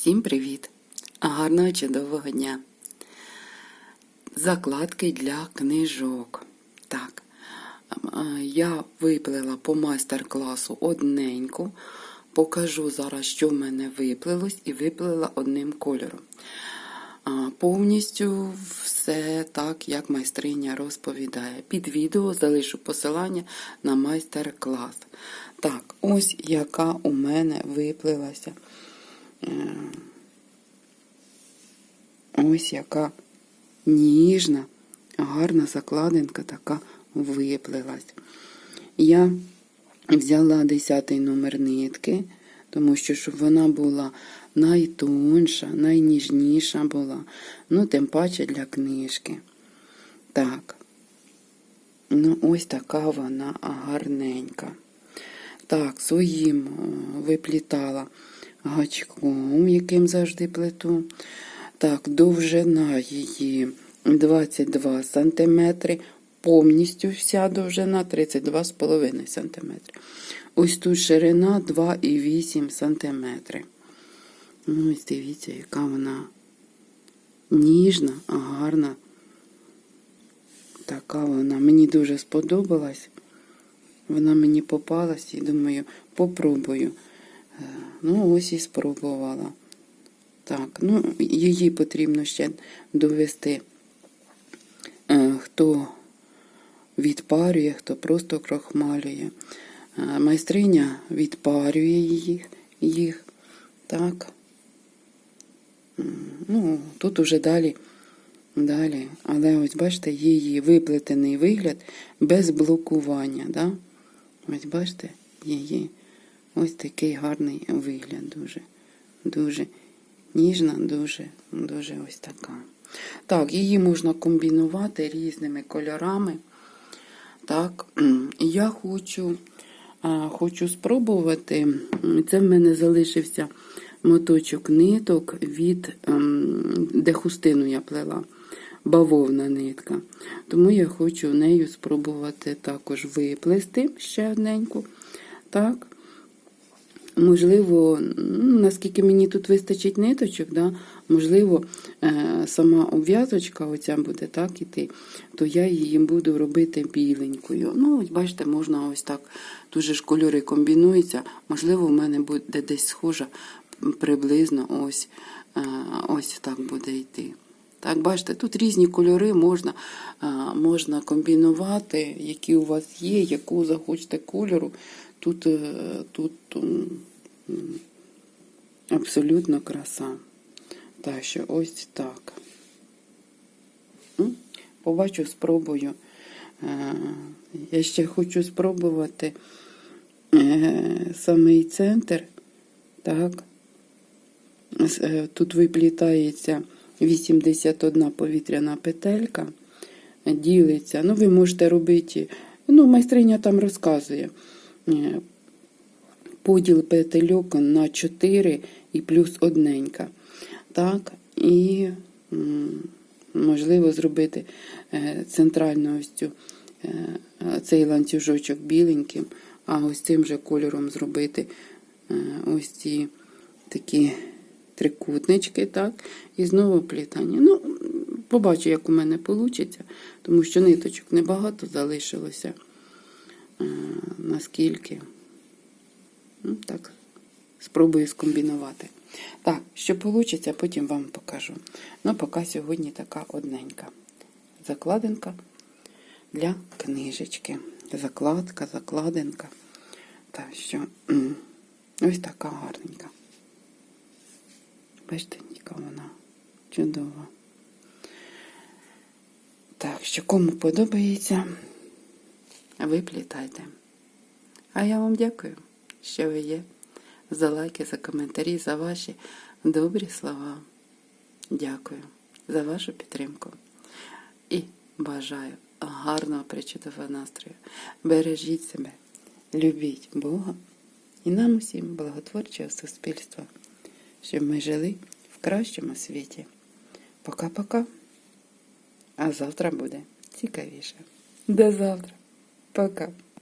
Всім привіт! Гарного чудового дня! Закладки для книжок. Так, е, я виплела по майстер-класу одненьку. Покажу зараз, що в мене виплилось, і виплела одним кольором. Повністю все так, як майстриня розповідає. Під відео залишу посилання на майстер-клас. Так, ось яка у мене виплилася. Е, Ось яка ніжна, гарна закладинка така виплилась. Я взяла 10 номер нитки, тому що щоб вона була найтонша, найніжніша була. Ну, тим паче для книжки. Так. Ну, ось така вона гарненька. Так, своїм е, виплітала гачком, яким завжди плету. Так, довжина її 22 см, повністю вся довжина 32,5 см. Ось тут ширина 2,8 см. Ну, ось дивіться, яка вона ніжна, гарна. Така вона. Мені дуже сподобалась. Вона мені попалась і думаю, попробую. Ну, ось і спробувала. Так, ну, її потрібно ще довести, е, хто відпарює, хто просто крохмалює. Е, Майстриня відпарює їх. їх. Так. Ну, тут уже далі. Далі. Але ось бачите, її виплетений вигляд без блокування. Да? Ось бачите, її ось такий гарний вигляд дуже. Дуже ніжна, дуже, дуже ось така. Так, її можна комбінувати різними кольорами. Так, я хочу, хочу спробувати. Це в мене залишився моточок ниток від ем, де хустину я плела. Бавовна нитка. Тому я хочу нею спробувати також виплести ще одненьку. Так. Можливо, ну, наскільки мені тут вистачить ниточок, да, можливо, е, сама обв'язочка оця буде так іти, то я її буду робити біленькою. Ну, бачите, можна ось так, дуже ж кольори комбінуються. Можливо, в мене буде десь схожа приблизно ось, е, ось так буде йти. Так, бачите, тут різні кольори можна, можна комбінувати, які у вас є, яку захочете кольору. Тут, е, тут абсолютно краса. Так що ось так. Побачу, спробую. Е, Я ще хочу спробувати е, самий центр. Так. Тут виплітається 81 повітряна петелька, ділиться. Ну, ви можете робити, ну, майстриня там розказує. е, Поділ петельок на 4 і плюс одненька. Так, і можливо зробити е, центральну ось цю, е, цей ланцюжочок біленьким, а ось цим же кольором зробити е, ось ці такі трикутнички, так, і знову плітання. Ну, побачу, як у мене вийде, тому що ниточок небагато залишилося. Е, Наскільки. Ну, так, спробую скомбінувати. Так, що вийде, потім вам покажу. Ну, поки сьогодні така одненька. Закладинка для книжечки. Закладка, закладинка. Так що ось така гарненька. Бачите, яка вона чудова. Так, що кому подобається, виплітайте. А я вам дякую, що ви є. За лайки, за коментарі, за ваші добрі слова. Дякую за вашу підтримку. І бажаю гарного причудового настрою. Бережіть себе, любіть Бога і нам усім благотворчого суспільства, щоб ми жили в кращому світі. Пока-пока. А завтра буде цікавіше. До завтра. Пока.